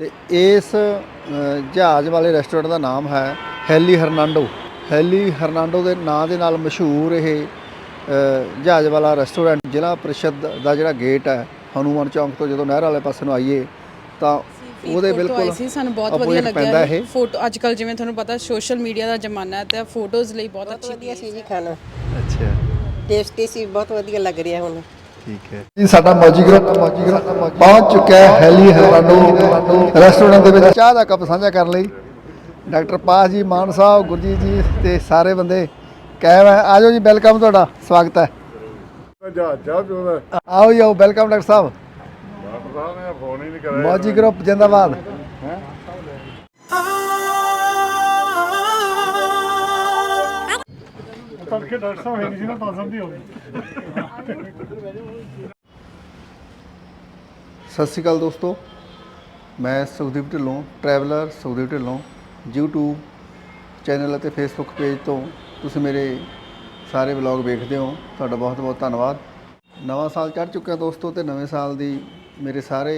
ਤੇ ਇਸ ਜਹਾਜ਼ ਵਾਲੇ ਰੈਸਟੋਰੈਂਟ ਦਾ ਨਾਮ ਹੈ ਹੈਲੀ ਹਰਨਾਂਡੋ। ਹੈਲੀ ਹਰਨਾਂਡੋ ਦੇ ਨਾਂ ਦੇ ਨਾਲ ਮਸ਼ਹੂਰ ਇਹ ਜਹਾਜ਼ ਵਾਲਾ ਰੈਸਟੋਰੈਂਟ ਜ਼ਿਲ੍ਹਾ ਪ੍ਰੀਸ਼ਦ ਦਾ ਜਿਹੜਾ ਗੇਟ ਹੈ ਹਨੂਮਾਨ ਚੌਂਕ ਤੋਂ ਜਦੋਂ ਨਹਿਰ ਵਾਲੇ ਪਾਸੇ ਨੂੰ ਆਈਏ ਤਾਂ ਉਹਦੇ ਬਿਲਕੁਲ ਸੀ ਸਾਨੂੰ ਬਹੁਤ ਵਧੀਆ ਲੱਗਿਆ ਇਹ। ਫੋਟੋ ਅੱਜ ਕੱਲ ਜਿਵੇਂ ਤੁਹਾਨੂੰ ਪਤਾ ਸੋਸ਼ਲ ਮੀਡੀਆ ਦਾ ਜ਼ਮਾਨਾ ਹੈ ਤੇ ਫੋਟੋਜ਼ ਲਈ ਬਹੁਤ ਅੱਛੀ ਵਧੀਆ ਸੀ ਜੀ ਖਾਣਾ। ਅੱਛਾ। ਟੇਸਟੀ ਸੀ ਬਹੁਤ ਵਧੀਆ ਲੱਗ ਰਿਹਾ ਹੁਣ। ਠੀਕ ਹੈ। ਜੀ ਸਾਡਾ ਮੌਜੀ ਗਰੁੱਪ ਪਹੁੰਚ ਚੁੱਕਾ ਹੈ ਹੈਲੀ ਹਰਨਾਂਡੋ ਰੈਸਟੋਰੈਂਟ ਦੇ ਵਿੱਚ। ਚਾਹ ਦਾ ਕੱਪ ਸਾਂਝਾ ਕਰਨ ਲਈ। ਡਾਕਟਰ ਪਾਸ ਜੀ ਮਾਨ ਸਾਹਿਬ ਗੁਰਜੀਤ ਜੀ ਤੇ ਸਾਰੇ ਬੰਦੇ ਕਾਇਮ ਹੈ। ਆਜੋ ਜੀ ਵੈਲਕਮ ਤੁਹਾਡਾ। ਸਵਾਗਤ ਹੈ। ਜਾ ਜਾ ਪਿਓ ਦਾ ਆਓ ਜੀ ਆਓ ਵੈਲਕਮ ਡਾਕਟਰ ਸਾਹਿਬ। ਡਾਕਟਰ ਸਾਹਿਬ ਨੇ ਫੋਨ ਹੀ ਨਹੀਂ ਕਰਿਆ। ਮੌਜੀ ਗਰੁੱਪ ਜਿੰਦਾਬਾਦ। ਤੜਕੇ ਡਾਕਟਰ ਸਾਹਿਬ ਹੈ ਨਹੀਂ ਸੀ ਨਾ, ਤਾਂ ਸਮਝੀ ਹੋਣੀ ਸਤਿ ਸ਼੍ਰੀ ਅਕਾਲ ਦੋਸਤੋ। ਮੈਂ Sukhdeep Dhillon traveller Sukhdeep Dhillon, YouTube channel ਅਤੇ Facebook ਪੇਜ ਤੋਂ ਤੁਸੀਂ ਮੇਰੇ ਸਾਰੇ ਵਲੌਗ ਵੇਖਦੇ ਹੋ। ਤੁਹਾਡਾ ਬਹੁਤ ਬਹੁਤ ਧੰਨਵਾਦ। ਨਵਾਂ ਸਾਲ ਚੜ੍ਹ ਚੁੱਕਿਆ ਦੋਸਤੋ ਤੇ ਨਵੇਂ ਸਾਲ ਦੀ ਮੇਰੇ ਸਾਰੇ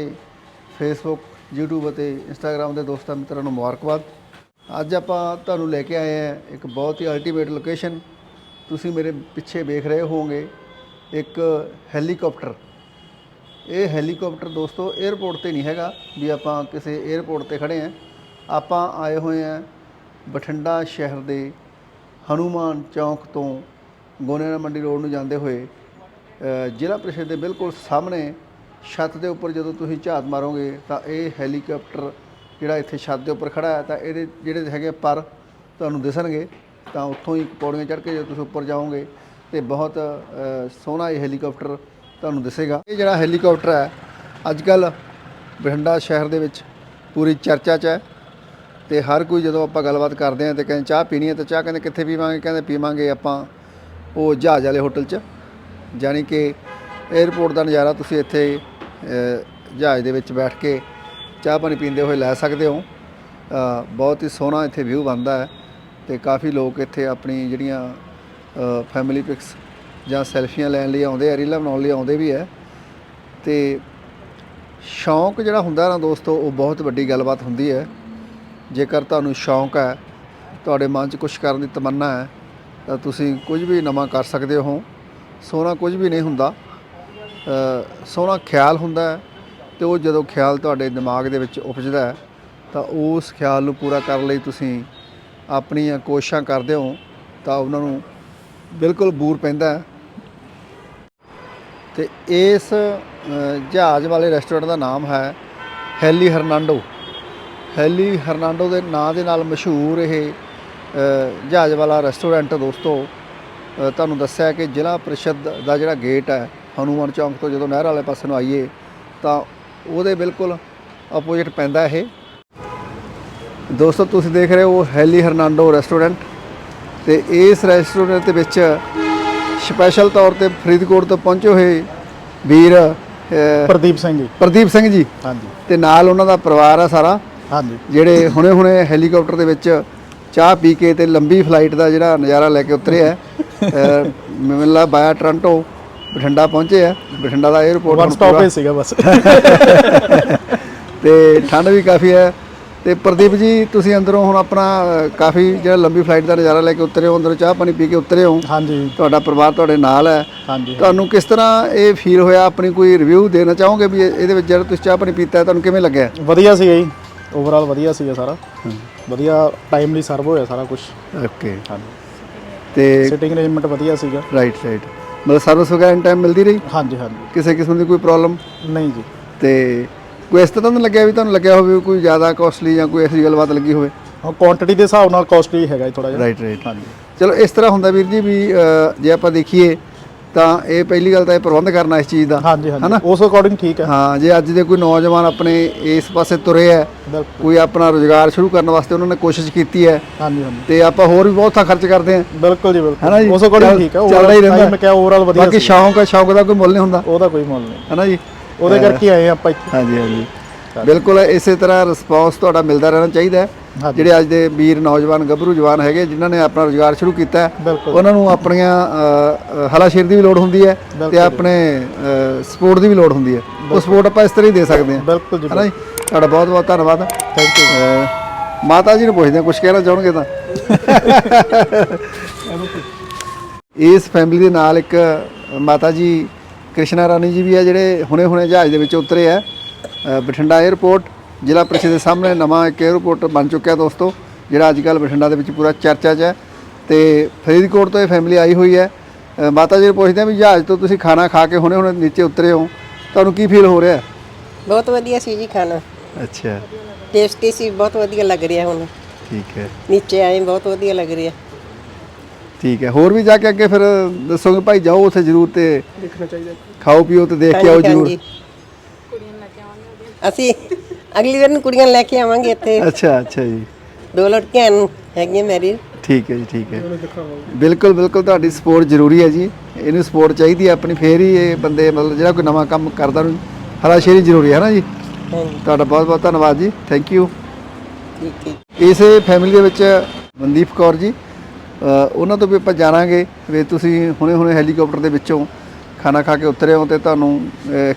Facebook, YouTube ਅਤੇ Instagram ਦੇ ਦੋਸਤਾਂ ਮਿੱਤਰਾਂ ਨੂੰ ਮੁਬਾਰਕਬਾਦ। ਅੱਜ ਆਪਾਂ ਤੁਹਾਨੂੰ ਲੈ ਕੇ ਆਏ ਹਾਂ ਇੱਕ ਬਹੁਤ ਹੀ ਅਲਟੀਮੇਟ ਲੋਕੇਸ਼ਨ ਤੁਸੀਂ ਮੇਰੇ ਪਿੱਛੇ ਵੇਖ ਰਹੇ ਹੋਵੋਗੇ, ਇੱਕ ਹੈਲੀਕਾਪਟਰ। ਇਹ ਹੈਲੀਕਾਪਟਰ ਦੋਸਤੋ 에ਅਰਪੋਰਟ ਤੇ ਨਹੀਂ ਹੈਗਾ ਵੀ ਆਪਾਂ ਕਿਸੇ 에ਅਰਪੋਰਟ ਤੇ ਖੜੇ ਆਂ। ਆਪਾਂ ਆਏ ਹੋਏ ਆਂ ਬਠਿੰਡਾ ਸ਼ਹਿਰ ਦੇ ਹਨੂਮਾਨ ਚੌਂਕ ਤੋਂ ਗੋਨੇਰਾ ਮੰਡੀ ਰੋਡ ਨੂੰ ਜਾਂਦੇ ਹੋਏ। ਜ਼ਿਲ੍ਹਾ ਪ੍ਰੀਸ਼ਦ ਦੇ ਬਿਲਕੁਲ ਸਾਹਮਣੇ ਛੱਤ ਦੇ ਉੱਪਰ ਜਦੋਂ ਤੁਸੀਂ ਝਾਤ ਮਾਰੋਗੇ ਤਾਂ ਇਹ ਹੈਲੀਕਾਪਟਰ ਜਿਹੜਾ ਇੱਥੇ ਛੱਤ ਦੇ ਉੱਪਰ ਖੜਾ ਹੈ ਤਾਂ ਇਹਦੇ ਜਿਹੜੇ ਹੈਗੇ ਪਰ ਤੁਹਾਨੂੰ ਦਿਸਣਗੇ। ਤਾਂ ਉੱਥੋਂ ਹੀ ਪੌੜੀਆਂ ਚੜ੍ਹ ਕੇ ਜਦੋਂ ਤੁਸੀਂ ਉੱਪਰ ਜਾਓਗੇ ਤੇ ਬਹੁਤ ਸੋਹਣਾ ਇਹ ਹੈਲੀਕਾਪਟਰ ਤੁਹਾਨੂੰ ਦਿਸੇਗਾ। ਇਹ ਜਿਹੜਾ ਹੈਲੀਕਾਪਟਰ ਹੈ ਅੱਜ ਕੱਲ ਬਠਿੰਡਾ ਸ਼ਹਿਰ ਦੇ ਵਿੱਚ ਪੂਰੀ ਚਰਚਾ 'ਚ ਹੈ ਤੇ ਹਰ ਕੋਈ ਜਦੋਂ ਆਪਾਂ ਗੱਲਬਾਤ ਕਰਦੇ ਹਾਂ ਤੇ ਕਹਿੰਦੇ ਚਾਹ ਪੀਣੀ ਹੈ ਤਾਂ ਚਾਹ ਕਹਿੰਦੇ ਕਿੱਥੇ ਪੀਵਾਂਗੇ? ਕਹਿੰਦੇ ਪੀਵਾਂਗੇ ਆਪਾਂ ਉਹ ਜਹਾਜ਼ ਵਾਲੇ ਹੋਟਲ 'ਚ। ਯਾਨੀ ਕਿ 에ਅਰਪੋਰਟ ਦਾ ਨਜ਼ਾਰਾ ਤੁਸੀਂ ਇੱਥੇ ਜਹਾਜ਼ ਦੇ ਵਿੱਚ ਬੈਠ ਕੇ ਚਾਹ ਪਾਣੀ ਪੀਂਦੇ ਹੋਏ ਲੈ ਸਕਦੇ ਹੋ। ਬਹੁਤ ਹੀ ਸੋਹਣਾ ਇੱਥੇ ਵਿਊ ਬਣਦਾ ਹੈ। ਤੇ ਕਾਫੀ ਲੋਕ ਇੱਥੇ ਆਪਣੀ ਜਿਹੜੀਆਂ ਫੈਮਿਲੀ ਪਿਕਸ ਜਾਂ ਸੈਲਫੀਆਂ ਲੈਣ ਲਈ ਆਉਂਦੇ ਆ ਰੀਲਾਂ ਬਣਾਉਣ ਲਈ ਆਉਂਦੇ ਵੀ ਹੈ ਤੇ ਸ਼ੌਂਕ ਜਿਹੜਾ ਹੁੰਦਾ ਨਾ ਦੋਸਤੋ ਉਹ ਬਹੁਤ ਵੱਡੀ ਗੱਲਬਾਤ ਹੁੰਦੀ ਹੈ। ਜੇਕਰ ਤੁਹਾਨੂੰ ਸ਼ੌਂਕ ਹੈ ਤੁਹਾਡੇ ਮਨ 'ਚ ਕੁਝ ਕਰਨ ਦੀ ਤਮੰਨਾ ਹੈ ਤਾਂ ਤੁਸੀਂ ਕੁਝ ਵੀ ਨਵਾਂ ਕਰ ਸਕਦੇ ਹੋ। ਸੋਹਣਾ ਕੁਝ ਵੀ ਨਹੀਂ ਹੁੰਦਾ। ਅ, ਸੋਹਣਾ ਖਿਆਲ ਹੁੰਦਾ ਹੈ ਤੇ ਉਹ ਜਦੋਂ ਖਿਆਲ ਤੁਹਾਡੇ ਦਿਮਾਗ ਦੇ ਵਿੱਚ ਉਪਜਦਾ ਤਾਂ ਉਸ ਖਿਆਲ ਨੂੰ ਪੂਰਾ ਕਰਨ ਲਈ ਤੁਸੀਂ ਆਪਣੀਆਂ ਕੋਸ਼ਿਸ਼ਾਂ ਕਰਦੇ ਹੋ ਤਾਂ ਉਹਨਾਂ ਨੂੰ ਬਿਲਕੁਲ ਬੂਰ ਪੈਂਦਾ ਹੈ। ਤੇ ਇਸ ਜਹਾਜ਼ ਵਾਲੇ ਰੈਸਟੋਰੈਂਟ ਦਾ ਨਾਮ ਹੈ ਹੈਲੀ ਹਰਨਾਂਡੋ। ਹੈਲੀ ਹਰਨਾਂਡੋ ਦੇ ਨਾਂ ਦੇ ਨਾਲ ਮਸ਼ਹੂਰ ਇਹ ਜਹਾਜ਼ ਵਾਲਾ ਰੈਸਟੋਰੈਂਟ ਦੋਸਤੋ। ਤੁਹਾਨੂੰ ਦੱਸਿਆ ਕਿ ਜ਼ਿਲ੍ਹਾ ਪ੍ਰੀਸ਼ਦ ਦਾ ਜਿਹੜਾ ਗੇਟ ਹੈ, ਹਨੂਮਾਨ ਚੌਂਕ ਤੋਂ ਜਦੋਂ ਨਹਿਰ ਵਾਲੇ ਪਾਸੇ ਨੂੰ ਆਈਏ ਤਾਂ ਉਹਦੇ ਬਿਲਕੁਲ ਆਪੋਜ਼ਿਟ ਪੈਂਦਾ ਇਹ। ਦੋਸਤੋ ਤੁਸੀਂ ਦੇਖ ਰਹੇ ਹੋ ਹੈਲੀ ਹਰਨਾਂਡੋ ਰੈਸਟੋਰੈਂਟ ਤੇ ਇਸ ਰੈਸਟੋਰੈਂਟ ਦੇ ਵਿੱਚ ਸਪੈਸ਼ਲ ਤੌਰ ਤੇ ਫਰੀਦਕੋਟ ਤੋਂ ਪਹੁੰਚੇ ਹੋਏ ਵੀਰ ਪ੍ਰਦੀਪ ਸਿੰਘ ਜੀ। ਪ੍ਰਦੀਪ ਸਿੰਘ ਜੀ। ਹਾਂਜੀ। ਤੇ ਨਾਲ ਉਹਨਾਂ ਦਾ ਪਰਿਵਾਰ ਆ ਸਾਰਾ। ਹਾਂਜੀ। ਜਿਹੜੇ ਹੁਣੇ-ਹੁਣੇ ਹੈਲੀਕਾਪਟਰ ਦੇ ਵਿੱਚ ਚਾਹ ਪੀ ਕੇ ਤੇ ਲੰਬੀ ਫਲਾਈਟ ਦਾ ਜਿਹੜਾ ਨਜ਼ਾਰਾ ਲੈ ਕੇ ਉਤਰੇ ਆ ਮੈਨੂੰ ਲੱਗਦਾ ਬਾਇਆ ਟੋਰਾਂਟੋ ਬਠਿੰਡਾ ਪਹੁੰਚੇ ਆ। ਬਠਿੰਡਾ ਦਾ 에ਅਰਪੋਰਟ ਵਨ ਸਟਾਪ ਹੀ ਸੀਗਾ ਬਸ। ਤੇ ਠੰਡ ਵੀ ਕਾਫੀ ਹੈ। ਤੇ ਪ੍ਰਦੀਪ ਜੀ ਤੁਸੀਂ ਅੰਦਰੋਂ ਹੁਣ ਆਪਣਾ ਕਾਫੀ ਜਿਹੜਾ ਲੰਬੀ ਫਲਾਈਟ ਦਾ ਨਜ਼ਾਰਾ ਲੈ ਕੇ ਉਤਰੇ ਹੋ ਅੰਦਰੋਂ ਚਾਹ ਪਾਣੀ ਪੀ ਕੇ ਉਤਰੇ ਹੋ। ਹਾਂਜੀ। ਤੁਹਾਡਾ ਪਰਿਵਾਰ ਤੁਹਾਡੇ ਨਾਲ ਹੈ। ਹਾਂਜੀ ਤੁਹਾਨੂੰ ਕਿਸ ਤਰ੍ਹਾਂ ਇਹ ਫੀਲ ਹੋਇਆ? ਆਪਣੀ ਕੋਈ ਰਿਵਿਊ ਦੇਣਾ ਚਾਹੋਗੇ ਵੀ ਇਹ- ਇਹਦੇ ਵਿੱਚ ਜਿਹੜਾ ਤੁਸੀਂ ਚਾਹ ਪਾਣੀ ਪੀਤਾ ਹੈ, ਤੁਹਾਨੂੰ ਕਿਵੇਂ ਲੱਗਿਆ? ਵਧੀਆ ਸੀਗਾ ਜੀ। ਓਵਰਆਲ ਵਧੀਆ ਸੀਗਾ ਸਾਰਾ। ਵਧੀਆ ਟਾਈਮਲੀ ਸਰਵ ਹੋਇਆ ਸਾਰਾ ਕੁਝ ਓਕੇ ਹਾਂਜੀ। ਤੇ ਸਿਟਿੰਗ ਅਰੇਂਜਮੈਂਟ ਵਧੀਆ ਸੀਗਾ। ਰਾਈਟ ਰਾਈਟ ਮਤਲਬ ਸਰਵਿਸ ਵਗੈਰਾ ਇਨ ਟਾਈਮ ਮਿਲਦੀ ਰਹੀ? ਹਾਂਜੀ ਹਾਂਜੀ। ਕਿਸੇ ਕਿਸਮ ਦੀ ਕੋਈ ਪ੍ਰੋਬਲਮ ਨਹੀਂ ਜੀ। ਤੇ ਕੋਈ ਇਸ ਤਰ੍ਹਾਂ ਤਾਂ ਲੱਗਿਆ ਵੀ ਤੁਹਾਨੂੰ ਲੱਗਿਆ ਹੋਵੇ ਕੋਈ ਜ਼ਿਆਦਾ ਕਾਸਟਲੀ ਜਾਂ ਕੋਈ ਐਸੀ ਗੱਲਬਾਤ ਲੱਗੀ ਹੋਵੇ? ਹਾਂ ਕੁਆਂਟੀਟੀ ਦੇ ਹਿਸਾਬ ਨਾਲ ਕਾਸਟਲੀ ਹੈਗਾ ਥੋੜਾ ਜਿਹਾ। ਰਾਈਟ ਰਾਈਟ ਹਾਂਜੀ। ਚਲੋ ਇਸ ਤਰ੍ਹਾਂ ਹੁੰਦਾ ਵੀਰ ਜੀ ਵੀ ਅ, ਜੇ ਆਪਾਂ ਦੇਖੀਏ ਤਾਂ ਇਹ ਪਹਿਲੀ ਗੱਲ ਤਾਂ ਇਹ ਪ੍ਰਬੰਧ ਕਰਨਾ ਇਸ ਚੀਜ਼ ਦਾ ਹਾਂਜੀ? ਹਾਂਜੀ। ਉਸ ਅਕੋਰਡਿੰਗ ਠੀਕ ਹੈ। ਹਾਂ ਜੇ ਅੱਜ ਦੇ ਕੋਈ ਨੌਜਵਾਨ ਆਪਣੇ ਇਸ ਪਾਸੇ ਤੁਰੇ ਹੈ ਬਿਲਕੁਲ। ਕੋਈ ਆਪਣਾ ਰੋਜ਼ਗਾਰ ਸ਼ੁਰੂ ਕਰਨ ਵਾਸਤੇ ਉਹਨਾਂ ਨੇ ਕੋਸ਼ਿਸ਼ ਕੀਤੀ ਹੈ ਹਾਂਜੀ ਹਾਂਜੀ। ਤੇ ਆਪਾਂ ਹੋਰ ਵੀ ਬਹੁਤ ਥਾਂ ਖਰਚ ਕਰਦੇ ਹਾਂ। ਬਿਲਕੁਲ ਜੀ ਹੈਨਾ ਜੀ? ਬਿਲਕੁਲ ਉਸ ਅਕੋਰਡਿੰਗ ਚੱਲ- ਠੀਕ ਹੈ ਚੱਲਦਾ ਹੀ ਰਹਿੰਦਾ। ਮੈਂ ਕਿਹਾ ਓਵਰਆਲ ਵਧੀਆ ਬਾਕੀ ਸੀ। ਸ਼ੌਂਕ ਹੈ ਸ਼ੌਂਕ ਦਾ ਕੋਈ ਮੁੱਲ ਨਹੀਂ ਹੁੰਦਾ। ਉਹਦਾ ਕੋਈ ਮੁੱਲ ਨਹੀਂ। ਹੈਨਾ ਜੀ? ਉਹਦੇ ਕਰਕੇ ਆਏ ਆਪਾਂ ਇੱਥੇ। ਹਾਂਜੀ ਹਾਂਜੀ। ਬਿਲਕੁਲ ਇਸੇ ਤਰ੍ਹਾਂ ਰਿਸਪੌਂਸ ਤੁਹਾਡਾ ਮਿਲਦਾ ਰਹਿਣਾ ਚਾਹੀਦਾ ਹੈ। ਜਿਹੜੇ ਅੱਜ ਦੇ ਵੀਰ ਨੌਜਵਾਨ ਗੱਭਰੂ ਜਵਾਨ ਹੈਗੇ ਜਿਨ੍ਹਾਂ ਨੇ ਆਪਣਾ ਰੋਜ਼ਗਾਰ ਸ਼ੁਰੂ ਕੀਤਾ ਹੈ ਉਹਨਾਂ ਨੂੰ ਆਪਣੀਆਂ ਹਲਾਸ਼ੇਰ ਦੀ ਵੀ ਲੋੜ ਹੁੰਦੀ ਹੈ ਤੇ। ਆਪਣੇ ਸਪੋਰਟ ਦੀ ਵੀ ਲੋੜ ਹੁੰਦੀ ਹੈ। ਉਹ ਸਪੋਰਟ ਆਪਾਂ ਇਸ ਤਰ੍ਹਾਂ ਹੀ ਦੇ ਸਕਦੇ ਹਾਂ। ਬਿਲਕੁਲ ਜੀ ਹੈ ਨਾ ਜੀ ਤੁਹਾਡਾ ਬਹੁਤ ਬਹੁਤ ਧੰਨਵਾਦ। ਥੈਂਕ ਯੂ ਮਾਤਾ ਜੀ ਨੂੰ ਪੁੱਛਦੇ ਕੁਝ ਕਹਿਣਾ ਚਾਹਣਗੇ ਤਾਂ? ਇਸ ਫੈਮਿਲੀ ਦੇ ਨਾਲ ਇੱਕ ਮਾਤਾ ਜੀ ਕ੍ਰਿਸ਼ਨਾ ਰਾਣੀ ਜੀ ਵੀ ਹੈ ਜਿਹੜੇ ਹੁਣੇ ਹੁਣੇ ਜਹਾਜ਼ ਦੇ ਵਿੱਚ ਉਤਰੇ ਆ। ਬਠਿੰਡਾ 에ਅਰਪੋਰਟ ਜ਼ਿਲ੍ਹਾ ਪ੍ਰੀਸ਼ਦ ਦੇ ਸਾਹਮਣੇ ਨਵਾਂ ਇੱਕ 에ਅਰਪੋਰਟ ਬਣ ਚੁੱਕਿਆ ਦੋਸਤੋ ਜਿਹੜਾ ਅੱਜ ਕੱਲ੍ਹ ਬਠਿੰਡਾ ਦੇ ਵਿੱਚ ਪੂਰਾ ਚਰਚਾ 'ਚ ਹੈ। ਤੇ ਫਰੀਦਕੋਟ ਤੋਂ ਇਹ ਫੈਮਿਲੀ ਆਈ ਹੋਈ ਹੈ। ਮਾਤਾ ਜੀ ਨੂੰ ਪੁੱਛਦੇ ਆ ਵੀ ਜਹਾਜ਼ ਤੋਂ ਤੁਸੀਂ ਖਾਣਾ ਖਾ ਕੇ ਹੁਣੇ ਹੁਣੇ ਨੀਚੇ ਉਤਰੇ ਹੋ। ਤੁਹਾਨੂੰ ਕੀ ਫੀਲ ਹੋ ਰਿਹਾ? ਬਹੁਤ ਵਧੀਆ ਸੀ ਜੀ ਖਾਣਾ। ਅੱਛਾ। ਟੇਸਟੀ ਸੀ ਬਹੁਤ ਵਧੀਆ ਲੱਗ ਰਿਹਾ ਹੁਣ। ਠੀਕ ਹੈ। ਨੀਚੇ ਆਏ ਬਹੁਤ ਵਧੀਆ ਲੱਗ ਰਿਹਾ। ਠੀਕ ਹੈ। ਹੋਰ ਵੀ ਜਾ ਕੇ ਅੱਗੇ ਫਿਰ ਦੱਸੋਗੇ ਭਾਈ ਜਾਓ ਉੱਥੇ ਜ਼ਰੂਰ ਤੇ ਦੇਖਣਾ ਚਾਹੀਦਾ। ਖਾਓ ਪੀਓ ਤੇ ਦੇਖ ਕੇ ਆਓ ਜ਼ਰੂਰ। ਅਸੀਂ ਅਗਲੀ ਵਾਰ ਨੂੰ ਕੁੜੀਆਂ ਲੈ ਕੇ ਆਵਾਂਗੇ ਇੱਥੇ। ਅੱਛਾ ਅੱਛਾ ਜੀ। ਦੋ ਲੜਕੀਆਂ ਹੈਗੀਆਂ ਮੈਰਿਜ ਠੀਕ ਹੈ ਜੀ ਠੀਕ ਹੈ। ਬਿਲਕੁਲ ਬਿਲਕੁਲ ਤੁਹਾਡੀ ਸਪੋਰਟ ਜ਼ਰੂਰੀ ਹੈ ਜੀ। ਇਹਨੂੰ ਸਪੋਰਟ ਚਾਹੀਦੀ ਹੈ ਆਪਣੀ ਫੇਰ ਹੀ ਇਹ ਬੰਦੇ ਮਤਲਬ ਜਿਹੜਾ ਕੋਈ ਨਵਾਂ ਕੰਮ ਕਰਦਾ ਨੂੰ ਹਰਾਸ਼ੇਰੀ ਜ਼ਰੂਰੀ ਹੈ ਨਾ ਜੀ? ਹਾਂਜੀ। ਤੁਹਾਡਾ ਬਹੁਤ ਬਹੁਤ ਧੰਨਵਾਦ ਜੀ। ਥੈਂਕ ਯੂ ਠੀਕ ਹੈ। ਇਸੇ ਫੈਮਿਲੀ ਦੇ ਵਿੱਚ ਮਨਦੀਪ ਕੌਰ ਜੀ ਉਹਨਾਂ ਤੋਂ ਵੀ ਆਪਾਂ ਜਾਣਾਂਗੇ ਵੀ ਤੁਸੀਂ ਹੁਣੇ ਹੁਣੇ ਹੈਲੀਕਾਪਟਰ ਦੇ ਵਿੱਚੋਂ ਖਾਣਾ ਖਾ ਕੇ ਉਤਰੇ ਹੋ ਤੇ ਤੁਹਾਨੂੰ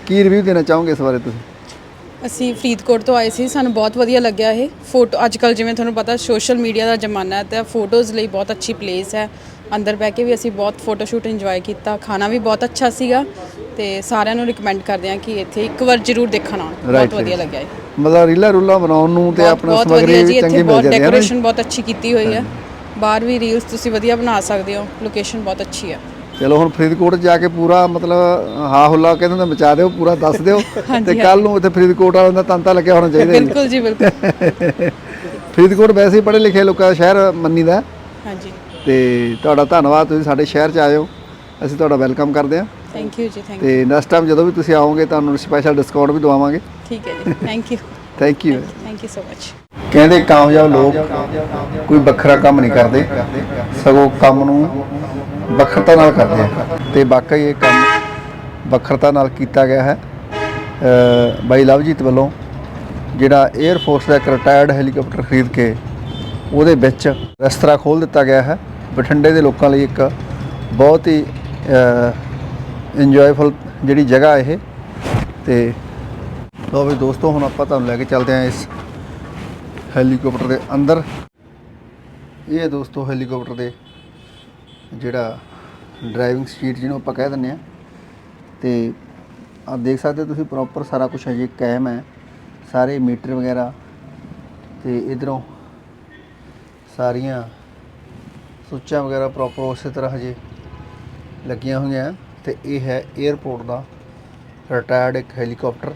ਕੀ ਰਿਵਿਊ ਦੇਣਾ ਚਾਹੋਗੇ ਇਸ ਬਾਰੇ ਤੁਸੀਂ? ਅਸੀਂ ਫਰੀਦਕੋਟ ਤੋਂ ਆਏ ਸੀ ਸਾਨੂੰ ਬਹੁਤ ਵਧੀਆ ਲੱਗਿਆ ਇਹ ਫੋਟੋ ਅੱਜ ਕੱਲ ਜਿਵੇਂ ਤੁਹਾਨੂੰ ਪਤਾ ਸੋਸ਼ਲ ਮੀਡੀਆ ਦਾ ਜ਼ਮਾਨਾ ਹੈ ਤੇ ਫੋਟੋਜ਼ ਲਈ ਬਹੁਤ ਅੱਛੀ ਪਲੇਸ ਹੈ। ਅੰਦਰ ਬਹਿ ਕੇ ਵੀ ਅਸੀਂ ਬਹੁਤ ਫੋਟੋ ਸ਼ੂਟ ਇੰਜੋਏ ਕੀਤਾ ਖਾਣਾ ਵੀ ਬਹੁਤ ਅੱਛਾ ਸੀਗਾ ਤੇ ਸਾਰਿਆਂ ਨੂੰ ਰਿਕਮੈਂਡ ਕਰਦੇ ਹਾਂ ਕਿ ਇੱਥੇ ਇੱਕ ਵਾਰ ਜ਼ਰੂਰ ਦੇਖਣਾ Right, ਬਹੁਤ ਵਧੀਆ. ਲੱਗਿਆ ਇਹ। ਮਤਲਬ ਰੀਲਾ ਰੂਲਾ ਬਣਾਉਣ ਨੂੰ ਤੇ ਆਪਣਾ ਸਮਗਰੀ ਚੰਗੀ ਮਿਲ ਜਾਂਦੀ ਹੈ? ਡੈਕੋਰੇਸ਼ਨ ਬਹੁਤ ਅੱਛੀ ਕੀਤੀ ਹੋਈ ਹੈ। ਬਾਹਰ ਵੀ ਰੀਲਸ ਤੁਸੀਂ ਵਧੀਆ ਬਣਾ ਸਕਦੇ ਹੋ ਲੋਕੇਸ਼ਨ ਬਹੁਤ ਅੱਛੀ ਹੈ। ਚਲੋ ਹੁਣ ਫਰੀਦਕੋਟ ਜਾ ਕੇ ਪੂਰਾ ਮਤਲਬ ਹਾ ਹੁੱਲਾ ਕਹਿੰਦੇ ਨੇ ਮਚਾ ਦਿਓ ਪੂਰਾ ਦੱਸ ਦਿਓ। ਤੇ ਕੱਲ ਨੂੰ ਇੱਥੇ ਫਰੀਦਕੋਟ ਵਾਲਿਆਂ ਦਾ ਤੰਤਾ ਲੱਗਿਆ ਹੋਣਾ ਚਾਹੀਦਾ ਬਿਲਕੁਲ ਜੀ ਬਿਲਕੁਲ। ਫਰੀਦਕੋਟ ਵੈਸੇ ਹੀ ਪੜ੍ਹੇ ਲਿਖੇ ਲੋਕਾਂ ਦਾ ਸ਼ਹਿਰ ਮੰਨੀਦਾ। ਹਾਂਜੀ। ਤੇ ਤੁਹਾਡਾ ਧੰਨਵਾਦ ਤੁਸੀਂ ਸਾਡੇ ਸ਼ਹਿਰ 'ਚ ਆਇਓ ਅਸੀਂ ਤੁਹਾਡਾ ਵੈਲਕਮ ਕਰਦੇ ਹਾਂ। ਥੈਂਕ ਯੂ ਜੀ ਥੈਂਕ ਤੇ ਨੈਕਸਟ ਟਾਈਮ ਜਦੋਂ ਵੀ ਤੁਸੀਂ ਆਓਗੇ ਤੁਹਾਨੂੰ ਸਪੈਸ਼ਲ ਡਿਸਕਾਊਂਟ ਵੀ ਦਵਾਵਾਂਗੇ। ਠੀਕ ਹੈ ਜੀ thank you thank you thank you so much ਕਹਿੰਦੇ ਕਾਮਯਾਬ ਲੋਕ ਕੋਈ ਵੱਖਰਾ ਕੰਮ ਨਹੀਂ ਕਰਦੇ। ਸਗੋਂ ਕੰਮ ਨੂੰ ਵੱਖਰਤਾ ਨਾਲ ਕਰਦੇ ਆ। ਤੇ ਵਾਕਈ ਇਹ ਕੰਮ ਵੱਖਰਤਾ ਨਾਲ ਕੀਤਾ ਗਿਆ ਹੈ। ਬਾਈ ਲਵਜੀਤ ਵੱਲੋਂ ਜਿਹੜਾ 에ਅਰ ਫੋਰਸ ਦਾ ਇੱਕ ਰਿਟਾਇਰਡ ਹੈਲੀਕਾਪਟਰ ਖਰੀਦ ਕੇ ਉਹਦੇ ਵਿੱਚ ਰੈਸਤਰਾ ਖੋਲ ਦਿੱਤਾ ਗਿਆ ਹੈ। ਬਠਿੰਡੇ ਦੇ ਲੋਕਾਂ ਲਈ ਇੱਕ ਬਹੁਤ ਹੀ ਇੰਜੋਏਫੁਲ ਜਿਹੜੀ ਜਗ੍ਹਾ ਇਹ। ਤੇ ਲੋ ਵੀ ਦੋਸਤੋ, ਹੁਣ ਆਪਾਂ ਤੁਹਾਨੂੰ ਲੈ ਕੇ ਚੱਲਦੇ ਹਾਂ ਇਸ ਹੈਲੀਕਾਪਟਰ ਦੇ ਅੰਦਰ। ਇਹ ਹੈ ਦੋਸਤੋ ਹੈਲੀਕਾਪਟਰ ਦੇ ਜਿਹੜਾ ਡਰਾਈਵਿੰਗ ਸੀਟ ਜਿਹਨੂੰ ਆਪਾਂ ਕਹਿ ਦਿੰਦੇ ਆ। ਤੇ ਆ ਦੇਖ ਸਕਦੇ ਤੁਸੀਂ ਪ੍ਰੋਪਰ ਸਾਰਾ ਕੁਝ ਹਜੇ ਕੈਮ ਹੈ। ਸਾਰੇ ਮੀਟਰ ਵਗੈਰਾ ਤੇ ਇਧਰੋਂ ਸਾਰੀਆਂ ਸੁੱਚਾਂ ਵਗੈਰਾ ਪ੍ਰੋਪਰ ਉਸੇ ਤਰ੍ਹਾਂ ਹਜੇ ਲੱਗੀਆਂ ਹੋਈਆਂ ਤੇ ਇਹ ਹੈ 에ਅਰਪੋਰਟ ਦਾ ਰਿਟਾਇਰਡ ਇੱਕ ਹੈਲੀਕਾਪਟਰ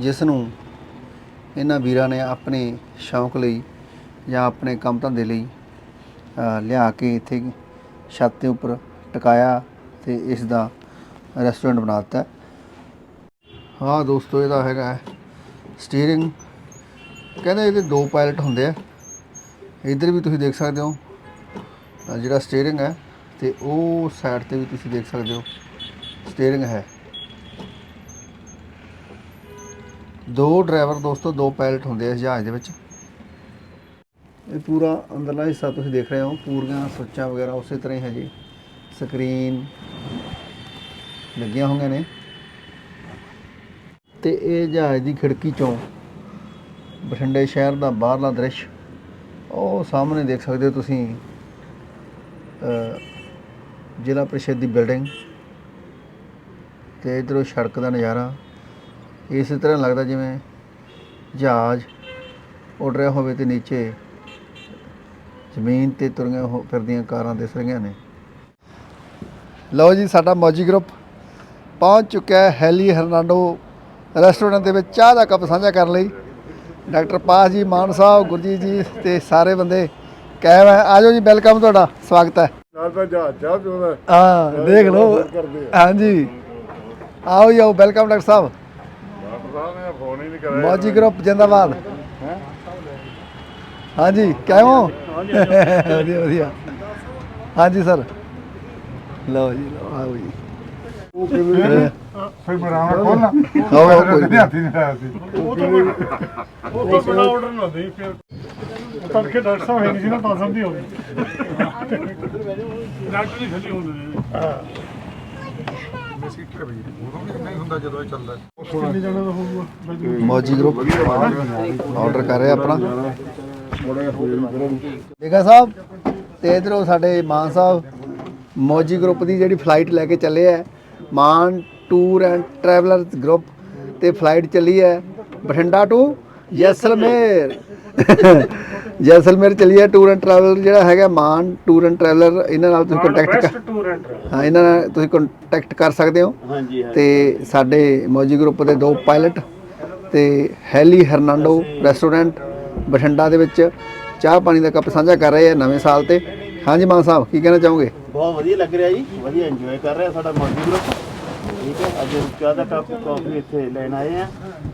ਜਿਸ ਨੂੰ ਇਹਨਾਂ ਵੀਰਾਂ ਨੇ ਆਪਣੇ ਸ਼ੌਂਕ ਲਈ ਜਾਂ ਆਪਣੇ ਕੰਮ ਧੰਦੇ ਲਈ ਲਿਆ ਕੇ ਇੱਥੇ ਛੱਤ ਦੇ ਉੱਪਰ ਟਿਕਾਇਆ ਤੇ ਇਸ ਦਾ ਰੈਸਟੋਰੈਂਟ ਬਣਾ ਦਿੱਤਾ। ਹਾਂ ਦੋਸਤੋ, ਇਹਦਾ ਹੈਗਾ ਸਟੀਅਰਿੰਗ। ਕਹਿੰਦੇ ਇਹਦੇ ਦੋ ਪਾਇਲਟ ਹੁੰਦੇ ਆ। ਇੱਧਰ ਵੀ ਤੁਸੀਂ ਦੇਖ ਸਕਦੇ ਹੋ ਜਿਹੜਾ ਸਟੀਅਰਿੰਗ ਹੈ ਤੇ ਉਹ ਸਾਈਡ ਤੇ ਵੀ ਤੁਸੀਂ ਦੇਖ ਸਕਦੇ ਹੋ। ਸਟੀਅਰਿੰਗ ਹੈ। ਦੋ ਡਰਾਈਵਰ ਦੋਸਤੋ, ਦੋ ਪਾਇਲਟ ਹੁੰਦੇ ਆ ਇਸ ਜਹਾਜ਼ ਦੇ ਵਿੱਚ। ਇਹ ਪੂਰਾ ਅੰਦਰਲਾ ਹਿੱਸਾ ਤੁਸੀਂ ਦੇਖ ਰਹੇ ਹੋ, ਪੂਰੀਆਂ ਸੁੱਚਾਂ ਵਗੈਰਾ ਉਸੇ ਤਰ੍ਹਾਂ ਹੀ ਹੈ ਜੀ। ਸਕਰੀਨ ਲੱਗੀਆਂ ਹੋਈਆਂ ਨੇ। ਤੇ ਇਹ ਜਹਾਜ਼ ਦੀ ਖਿੜਕੀ ਚੋਂ ਬਠਿੰਡੇ ਸ਼ਹਿਰ ਦਾ ਬਾਹਰਲਾ ਦ੍ਰਿਸ਼, ਉਹ ਸਾਹਮਣੇ ਦੇਖ ਸਕਦੇ ਹੋ ਤੁਸੀਂ ਜ਼ਿਲ੍ਹਾ ਪ੍ਰੀਸ਼ਦ ਦੀ ਬਿਲਡਿੰਗ ਤੇ ਇਧਰੋਂ ਸੜਕ ਦਾ ਨਜ਼ਾਰਾ। ਇਸੇ ਤਰ੍ਹਾਂ ਲੱਗਦਾ ਜਿਵੇਂ ਜਹਾਜ਼ ਉੱਡ ਰਿਹਾ ਹੋਵੇ ਤੇ ਨੀਚੇ ਜ਼ਮੀਨ ਤੇ ਤੁਰੀਆਂ ਹੋ ਫਿਰਦੀਆਂ ਕਾਰਾਂ ਦਿਸ ਰਹੀਆਂ ਨੇ। ਲਓ ਜੀ ਸਾਡਾ ਮੌਜੀ ਗਰੁੱਪ ਪਹੁੰਚ ਚੁੱਕਾ ਹੈ ਹੈਲੀ ਹਰਨਾਂਡੋ ਰੈਸਟੋਰੈਂਟ ਦੇ ਵਿੱਚ ਚਾਹ ਦਾ ਕੱਪ ਸਾਂਝਾ ਕਰਨ ਲਈ। ਡਾਕਟਰ ਪਾਸ ਜੀ ਮਾਨ ਸਾਹਿਬ ਗੁਰਜੀਤ ਜੀ ਤੇ ਸਾਰੇ ਬੰਦੇ ਕਾਇਮ ਹੈ। ਆਜੋ ਜੀ ਵੈਲਕਮ ਤੁਹਾਡਾ ਸਵਾਗਤ ਹੈ। ਨਾਲ ਤਾਂ ਜਹਾਜ਼ ਚਾਹ ਪਿਉਂਦਾ ਹਾਂ ਦੇਖ ਲਓ। ਹਾਂਜੀ। ਆਓ ਜੀ ਆਓ ਵੈਲਕਮ ਡਾਕਟਰ ਸਾਹਿਬ। ਸਾਹਿਬ ਨੇ ਫੋਨ ਹੀ ਨਹੀਂ ਕਰਿਆ ਮੌਜੀ ਗਰੁੱਪ ਜਿੰਦਾਬਾਦ। ਹਾਂਜੀ ਕਿਵੇਂ ਹੋ? ਵਧੀਆ ਵਧੀਆ। ਹਾਂਜੀ ਸਰ। ਲਓ ਜੀ ਲਓ ਆਓ ਜੀ ਉਹ ਕਿਵੇਂ ਫਿਰ ਬਰਾਮਦ ਖੋਲਣਾ ਆਓ ਆਓ ਕੋਈ ਨੀ। ਹੱਥੀ ਨਹੀਂ ਆਇਆ ਸੀ। ਉਹ ਤਾਂ ਉਹ ਤਾਂ ਬੜਾ ਆਰਡਰ ਨਾ ਦੇ ਫਿਰ। ਉਹ ਤੜਕੇ ਡਾਕਟਰ ਸਾਹਿਬ ਹੈ ਨਹੀਂ ਸੀ ਨਾ ਤਾਂ ਸਮਝੀ ਹੋਣੀ ਡਾਕਟਰ ਨਹੀਂ ਖੱਲੀ ਹੁੰਦੇ ਨੇ। ਉਦੋਂ ਵੀ ਹੁੰਦਾ ਜਦੋਂ ਇਹ ਚੱਲਦਾ। ਕਿੰਨੇ ਜਣੇ ਦਾ ਹੋਊਗਾ? ਮੌਜੀ ਗਰੁੱਪ ਆਰਡਰ ਕਰ ਰਿਹਾ ਆਪਣਾ। ਬੇਗਾ ਸਾਹਿਬ ਤੇ ਇਧਰੋਂ ਸਾਡੇ ਮਾਨ ਸਾਹਿਬ ਮੌਜੀ ਗਰੁੱਪ ਦੀ ਜਿਹੜੀ ਫਲਾਈਟ ਲੈ ਕੇ ਚੱਲੇ ਆ Maan tour and traveller group ਤੇ ਫਲਾਈਟ ਚੱਲੀ ਹੈ ਬਠਿੰਡਾ ਟੂ ਜੈਸਲਮੇਰ। ਜੈਸਲਮੇਰ ਚੱਲੀ ਹੈ ਟੂਰ ਐਂਡ ਟਰੈਵਲਰ ਜਿਹੜਾ ਹੈਗਾ ਮਾਨ ਟੂਰ ਐਂਡ ਟਰੈਵਲਰ ਇਹਨਾਂ ਨਾਲ ਤੁਸੀਂ ਕੰਟੈਕਟ ਕਰ ਟੂਰ ਐਂਡ ਹਾਂ ਇਹਨਾਂ ਨਾਲ ਤੁਸੀਂ ਕੰਟੈਕਟ ਕਰ ਸਕਦੇ ਹੋ। ਹਾਂਜੀ ਤੇ ਸਾਡੇ ਮੌਜੀ ਗਰੁੱਪ ਦੇ ਦੋ ਪਾਇਲਟ ਤੇ ਹੈਲੀ ਹਰਨਾਂਡੋ ਰੈਸਟੋਰੈਂਟ ਬਠਿੰਡਾ ਦੇ ਵਿੱਚ ਚਾਹ ਪਾਣੀ ਦਾ ਕੱਪ ਸਾਂਝਾ ਕਰ ਰਹੇ ਆ ਨਵੇਂ ਸਾਲ ਤੇ। ਹਾਂਜੀ ਮਾਨ ਸਾਹਿਬ ਕੀ ਕਹਿਣਾ ਚਾਹੋਗੇ? ਬਹੁਤ ਵਧੀਆ ਲੱਗ ਰਿਹਾ ਜੀ ਵਧੀਆ ਇੰਜੋਏ ਕਰ ਰਿਹਾ ਸਾਡਾ ਮੌਜੀ ਗਰੁੱਪ ਠੀਕ ਹੈ। ਅੱਜ ਚਾਹ ਦਾ ਕੱਪ ਕਾਫੀ ਇੱਥੇ ਲੈਣ ਆਏ ਆ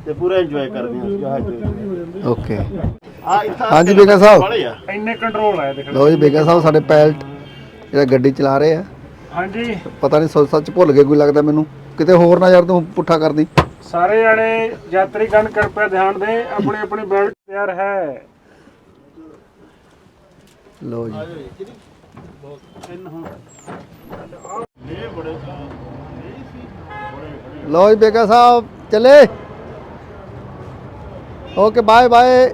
ਤੇ ਪੂਰਾ ਇੰਜੋਏ ਕਰਦੇ ਹਾਂ। ਜਹਾਜ਼ ਓਕੇ ਆ ਇੱਥੇ ਹਾਂਜੀ ਬੇਗਾ ਸਾਹਿਬ। ਆ। ਇੰਨੇ ਕੰਟਰੋਲ ਆਇਆ ਦੇਖ ਲੋ ਜੀ ਬੇਗਾ ਸਾਹਿਬ ਸਾਡੇ ਪਾਇਲਟ ਜਿਹੜਾ ਗੱਡੀ ਚਲਾ ਰਹੇ ਆ। ਹਾਂਜੀ। ਪਤਾ ਨਹੀਂ ਸੋਚ ਸੱਚ ਭੁੱਲ ਗਏ ਕੋਈ ਲੱਗਦਾ ਮੈਨੂੰ। ਕਿਤੇ ਹੋਰ ਨਾ ਯਾਰ ਤੂੰ ਪੁੱਠਾ ਕਰਦੀ। ਸਾਰੇ ਜਾਣੇ ਯਾਤਰੀਗਣ ਕਿਰਪਾ ਧਿਆਨ ਦੇ ਆਪਣੀ ਆਪਣੀ ਬੈਲਟ ਤਿਆਰ ਹੈ। ਲੋ ਜੀ। ਲੋ ਜੀ ਬੇਗਾ ਸਾਹਿਬ ਚਲੇ। Okay bye bye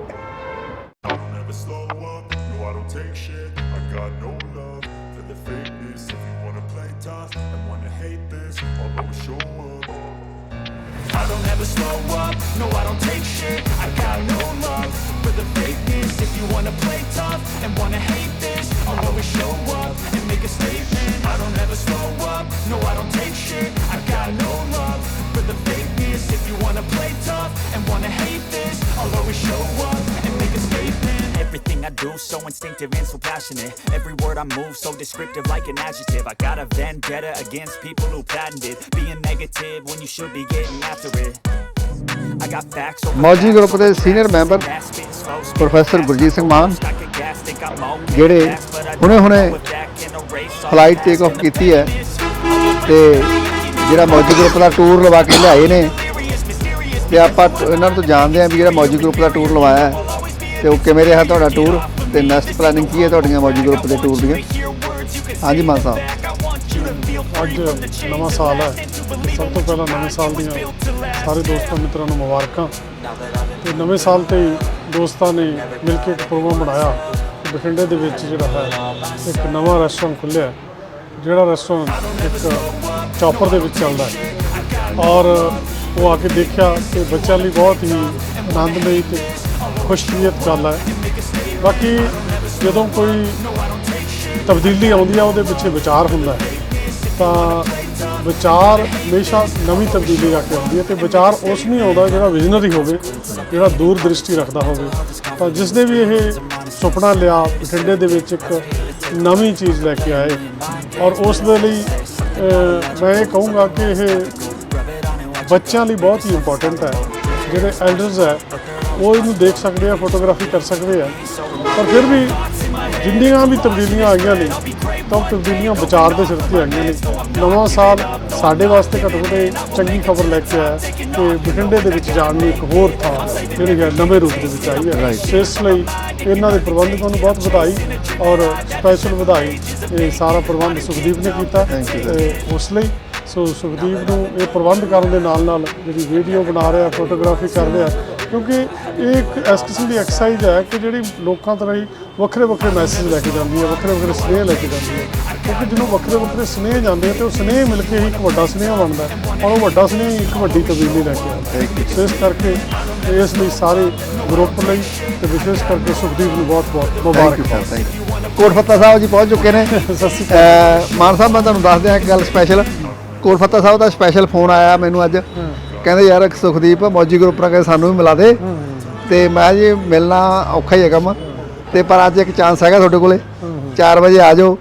show up and make a statement Everything I do so instinctive and so passionate Every word I move so descriptive like an adjective I got a vendetta against people who patented Being negative when you should be getting after it I got facts over Mauji group ਦੇ senior member professor Gurjeet Singh Maan ਜਿਹੜੇ fast, but I ਹੁਣੇ don't ਹੁਣੇ know if that can erase all flight take off ਕੀਤੀ ਹੈ. ਤੇ ਜਿਹੜਾ ਮੌਜੀ group ਦਾ tour ਲਵਾ ਕੇ ਲਿਆਏ ਨੇ ਤੇ ਆਪਾਂ ਟ- ਇਹਨਾਂ ਤੋਂ ਜਾਣਦੇ ਹਾਂ ਵੀ ਜਿਹੜਾ ਮੌਜੀ ਗਰੁੱਪ ਦਾ ਟੂਰ ਲਵਾਇਆ ਹੈ। ਤੇ ਉਹ ਕਿਵੇਂ ਰਿਹਾ ਤੁਹਾਡਾ ਟੂਰ ਤੇ ਨੈਕਸਟ ਪਲੈਨਿੰਗ ਕੀ ਹੈ ਤੁਹਾਡੀਆਂ ਮੌਜੀ ਗਰੁੱਪ ਦੇ ਟੂਰ ਦੀਆਂ? ਹਾਂਜੀ, ਮਾਨ ਸਾਹਿਬ। ਅੱਜ ਨਵਾਂ ਸਾਲ ਹੈ। ਸਭ ਤੋਂ ਪਹਿਲਾਂ ਨਵੇਂ ਸਾਲ ਦੀਆਂ ਸਾਰੇ ਦੋਸਤਾਂ ਮਿੱਤਰਾਂ ਨੂੰ ਮੁਬਾਰਕਾਂ। ਤੇ ਨਵੇਂ ਸਾਲ ਤੇ ਦੋਸਤਾਂ ਨੇ ਮਿਲ ਕੇ ਇੱਕ ਪ੍ਰੋਗਰਾਮ ਬਣਾਇਆ। ਬਠਿੰਡੇ ਦੇ ਵਿੱਚ ਜਿਹੜਾ ਹੈ, ਇੱਕ ਨਵਾਂ ਰੈਸਟੋਰੈਂਟ ਖੁੱਲਿਆ ਜਿਹੜਾ ਰੈਸਟੋਰੈਂਟ ਇੱਕ ਚੌਪਰ ਦੇ ਵਿੱਚ ਚੱਲਦਾ ਹੈ। ਔਰ ਉਹ ਆ ਕੇ ਦੇਖਿਆ ਤੇ ਬੱਚਿਆਂ ਲਈ ਬਹੁਤ ਹੀ ਆਨੰਦਮਈ ਤੇ ਖੁਸ਼ਖਬੀਅਤ ਗੱਲ ਹੈ ਬਾਕੀ ਜਦੋਂ ਕੋਈ ਤਬਦੀਲੀ ਆਉਂਦੀ ਆ, ਉਹਦੇ ਪਿੱਛੇ ਵਿਚਾਰ ਹੁੰਦਾ ਤਾਂ ਵਿਚਾਰ ਹਮੇਸ਼ਾ ਨਵੀਂ ਤਬਦੀਲੀ ਰੱਖ ਕੇ ਆਉਂਦੀ ਹੈ ਤੇ ਵਿਚਾਰ ਉਸ ਨੂੰ ਆਉਂਦਾ ਜਿਹੜਾ ਵਿਜ਼ਨਰੀ ਹੋਵੇ, ਜਿਹੜਾ ਦੂਰ ਦ੍ਰਿਸ਼ਟੀ ਰੱਖਦਾ ਹੋਵੇ। ਤਾਂ ਜਿਸ ਨੇ ਵੀ ਇਹ ਸੁਪਨਾ ਲਿਆ, ਬਠਿੰਡੇ ਦੇ ਵਿੱਚ ਇੱਕ ਨਵੀਂ ਚੀਜ਼ ਲੈ ਕੇ ਆਏ। ਔਰ ਉਸ ਦੇ ਲਈ ਮੈਂ ਇਹ ਕਹੂੰਗਾ ਕਿ ਇਹ ਬੱਚਿਆਂ ਲਈ ਬਹੁਤ ਹੀ ਇੰਪੋਰਟੈਂਟ ਹੈ। ਜਿਹੜੇ ਐਲਡਰਸ ਹੈ ਉਹ ਇਹਨੂੰ ਦੇਖ ਸਕਦੇ ਆ ਫੋਟੋਗ੍ਰਾਫੀ ਕਰ ਸਕਦੇ ਆ। ਪਰ ਫਿਰ ਵੀ ਜਿੰਨੀਆਂ ਵੀ ਤਬਦੀਲੀਆਂ ਆਈਆਂ ਨੇ ਤਾਂ ਤਬਦੀਲੀਆਂ ਵਿਚਾਰ ਦੇ ਸਿਰ ਤੇ ਆਈਆਂ ਨੇ। ਨਵਾਂ ਸਾਲ ਸਾਡੇ ਵਾਸਤੇ ਘੱਟੋ ਘੱਟ ਚੰਗੀ ਖਬਰ ਲੈ ਕੇ ਆਇਆ ਕਿ ਬਠਿੰਡੇ ਦੇ ਵਿੱਚ ਜਾਣ ਨੂੰ ਇੱਕ ਹੋਰ ਥਾਂ ਜਿਹੜੀ ਹੈ ਨਵੇਂ ਰੂਪ ਦੇ ਵਿੱਚ ਆਈ ਹੈ। ਇਸ ਲਈ ਇਹਨਾਂ ਦੇ ਪ੍ਰਬੰਧਕਾਂ ਨੂੰ ਬਹੁਤ ਵਧਾਈ ਔਰ ਸਪੈਸ਼ਲ ਵਧਾਈ ਇਹ ਸਾਰਾ ਪ੍ਰਬੰਧ ਸੁਖਦੀਪ ਨੇ ਕੀਤਾ। ਉਸ ਲਈ ਸੋ ਸੁਖਦੀਪ ਨੂੰ ਇਹ ਪ੍ਰਬੰਧ ਕਰਨ ਦੇ ਨਾਲ ਨਾਲ ਜਿਹੜੀ ਵੀਡੀਓ ਬਣਾ ਰਿਹਾ ਫੋਟੋਗ੍ਰਾਫੀ ਕਰ ਰਿਹਾ ਕਿਉਂਕਿ ਇਹ ਇੱਕ ਇਸ ਕਿਸਮ ਦੀ ਐਕਸਰਸਾਈਜ਼ ਹੈ ਕਿ ਜਿਹੜੀ ਲੋਕਾਂ ਤੱਕ ਵੱਖਰੇ ਵੱਖਰੇ ਮੈਸੇਜ ਲੈ ਕੇ ਜਾਂਦੀ ਹੈ ਵੱਖਰੇ ਵੱਖਰੇ ਸੁਨੇਹੇ ਲੈ ਕੇ ਜਾਂਦੀ ਹੈ। ਕਿਉਂਕਿ ਜਦੋਂ ਵੱਖਰੇ ਵੱਖਰੇ ਸੁਨੇਹੇ ਜਾਂਦੇ ਆ ਤੇ ਉਹ ਸੁਨੇਹੇ ਮਿਲ ਕੇ ਹੀ ਇੱਕ ਵੱਡਾ ਸੁਨੇਹਾ ਬਣਦਾ ਹੈ ਔਰ ਉਹ ਵੱਡਾ ਸੁਨੇਹਾ ਹੀ ਇੱਕ ਵੱਡੀ ਤਬਦੀਲੀ ਲੈ ਕੇ ਆਉਂਦਾ ਹੈ। ਇਸ ਕਰਕੇ ਇਸ ਲਈ ਸਾਰੇ ਗਰੁੱਪ ਲਈ ਤੇ ਵਿਸ਼ੇਸ਼ ਕਰਕੇ ਸੁਖਦੀਪ ਨੂੰ ਬਹੁਤ ਬਹੁਤ ਮੁਬਾਰਕ। ਥੈਂਕ ਯੂ ਕੋਟ ਫੱਤਾ ਸਾਹਿਬ ਜੀ ਪਹੁੰਚ ਚੁੱਕੇ ਨੇ। ਸਤਿ ਸ਼੍ਰੀ ਅਹ ਮਾਨ ਸਾਹਿਬ ਮੈਂ ਤੁਹਾਨੂੰ ਦੱਸ ਦਿਆਂ ਇੱਕ ਗੱਲ ਸਪੈਸ਼ਲ ਕੋਟ ਫੱਤਾ ਸਾਹਿਬ ਦਾ ਸਪੈਸ਼ਲ ਫੋਨ ਆਇਆ ਮੈਨੂੰ ਅੱਜ। ਕਹਿੰਦੇ ਯਾਰ ਇੱਕ ਸੁਖਦੀਪ ਮੌਜੀ ਗਰੁੱਪ ਨਾਲ ਕਹਿੰਦੇ ਸਾਨੂੰ ਵੀ ਮਿਲਾ ਦੇ। ਤੇ ਮੈਂ ਜੀ ਮਿਲਣਾ ਔਖਾ ਹੀ ਹੈ ਕੰਮ। ਤੇ ਪਰ ਅੱਜ ਇੱਕ ਚਾਂਸ ਹੈਗਾ ਤੁਹਾਡੇ ਕੋਲੇ। 4 ਵਜੇ ਆ ਜਾਓ।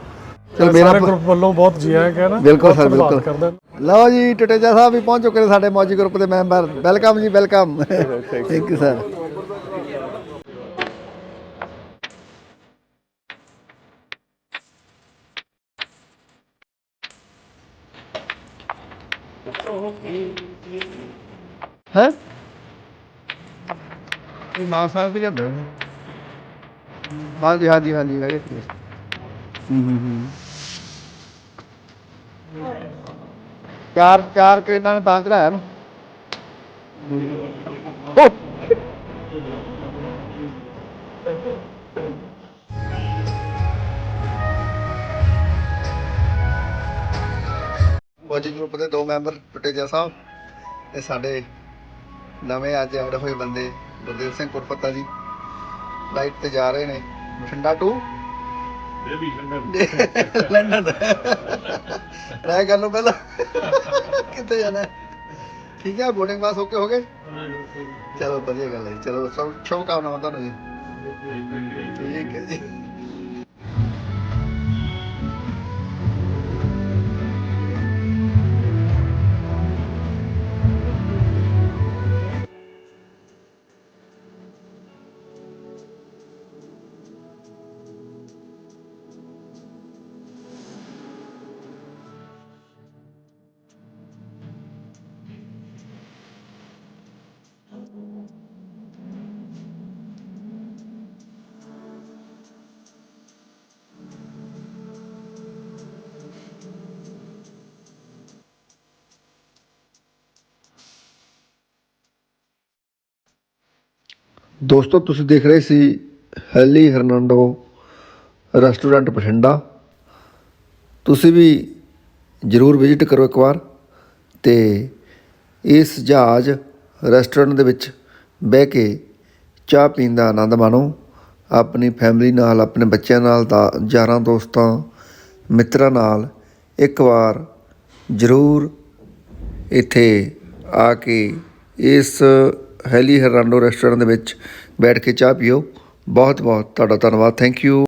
ਚਲ ਮੇਰਾ ਗਰੁੱਪ ਵੱਲੋਂ ਬਹੁਤ ਜੀ ਆਇਆਂ ਕਹਿਣਾ। ਬਿਲਕੁਲ ਸਰ, ਬਿਲਕੁਲ। ਲਓ ਜੀ ਟਟੇਜਾ ਸਾਹਿਬ ਵੀ ਪਹੁੰਚ ਚੁੱਕੇ ਨੇ ਸਾਡੇ ਮੌਜੀ ਗਰੁੱਪ ਦੇ ਮੈਂਬਰ ਵੈਲਕਮ ਜੀ ਵੈਲਕਮ ਥੈਂਕ ਯੂ ਸਰ ਹੈ? ਇਹ ਮਾਂ ਸਾਹਿਬ ਵੀ ਜਾਂਦੇ ਹਾਂਜੀ ਹਾਂਜੀ ਹਾਂਜੀ ਹੈਗੇ ਸੀ। ਹੂੰ ਹੂੰ ਹੂੰ। ਚਾਰ ਚਾਰ ਕੇ ਇਹਨਾਂ ਨੇ ਤਾਂ ਚੜਾਇਆ ਨੂੰ। ਫੌਜੀ ਗਰੁੱਪ ਦੇ ਦੋ ਮੈਂਬਰ ਪਟੇਜਾ ਸਾਹਿਬ ਤੇ ਸਾਡੇ ਨਵੇਂ ਅੱਜ ਐਡ ਹੋਏ ਬੰਦੇ ਗੁਰਦੇਵ ਸਿੰਘ ਕੁਰਪੱਤਾ ਜੀ। ਲਾਈਟ ਤੇ ਜਾ ਰਹੇ ਨੇ। ਬਠਿੰਡਾ ਟੂ? ਲੰਡਨ ਰਹਿ ਕਰ ਲਓ ਪਹਿਲਾਂ ਕਿੱਥੇ ਜਾਣਾ ਹੈ? ਠੀਕ ਹੈ ਬੋਰਡਿੰਗ ਪਾਸ ਓਕੇ ਹੋ ਗਏ? ਚਲੋ ਵਧੀਆ ਗੱਲ ਹੈ। ਚਲੋ ਸਭ ਸ਼ੁਭ ਕਾਮਨਾਵਾਂ ਤੁਹਾਨੂੰ ਜੀ। ਠੀਕ ਹੈ ਜੀ। ਦੋਸਤੋ, ਤੁਸੀਂ ਦੇਖ ਰਹੇ ਸੀ ਹੈਲੀ ਹਰਨਾਂਡੋ ਰੈਸਟੋਰੈਂਟ ਬਠਿੰਡਾ। ਤੁਸੀਂ ਵੀ ਜਰੂਰ ਵਿਜ਼ਿਟ ਕਰੋ ਇੱਕ ਵਾਰ ਤੇ ਇਸ ਜਹਾਜ਼ ਰੈਸਟੋਰੈਂਟ ਦੇ ਵਿੱਚ ਬਹਿ ਕੇ ਚਾਹ ਪੀਣ ਦਾ ਆਨੰਦ ਮਾਣੋ। ਆਪਣੀ ਫੈਮਿਲੀ ਨਾਲ, ਆਪਣੇ ਬੱਚਿਆਂ ਨਾਲ, ਤਾਂ ਯਾਰਾਂ ਦੋਸਤਾਂ, ਮਿੱਤਰਾਂ ਨਾਲ ਇੱਕ ਵਾਰ ਜ਼ਰੂਰ ਇੱਥੇ ਆ ਕੇ ਇਸ ਹੈਲੀ ਹਰਾਂਡੋ ਰੈਸਟੋਰੈਂਟ ਦੇ ਵਿੱਚ ਬੈਠ ਕੇ ਚਾਹ ਪੀਓ। ਬਹੁਤ ਬਹੁਤ ਤੁਹਾਡਾ ਧੰਨਵਾਦ। Thank you